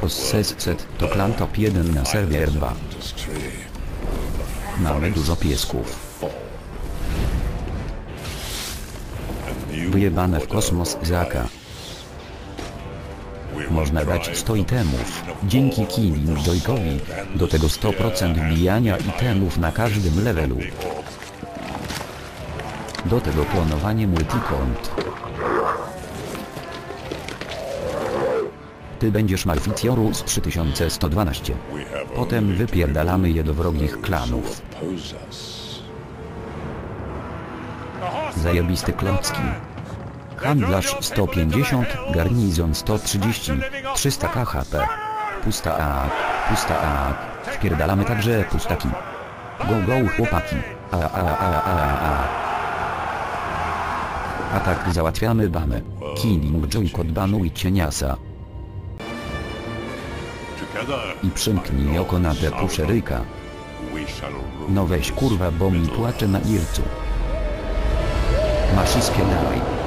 Possessed to klan top 1 na serwer 2. Mamy dużo piesków. Wyjebane w kosmos Zaka. Można dać 100 itemów, dzięki Killing Joykowi, do tego 100% wbijania itemów na każdym levelu. Do tego klonowanie multikont. Ty będziesz Malficioru z 3112. Potem wypierdalamy je do wrogich klanów. Zajebisty klocki. Handlarz 150, garnizon 130, 300 KHP. Pusta A, pusta A. Wpierdalamy także pustaki. Go go chłopaki. A a a a a. Atak załatwiamy bamy. Killing Joyko banuj cieniasa. I przymknij oko na te puszeryka. No weź kurwa bo mi płacze na ircu. Masiskie dalej.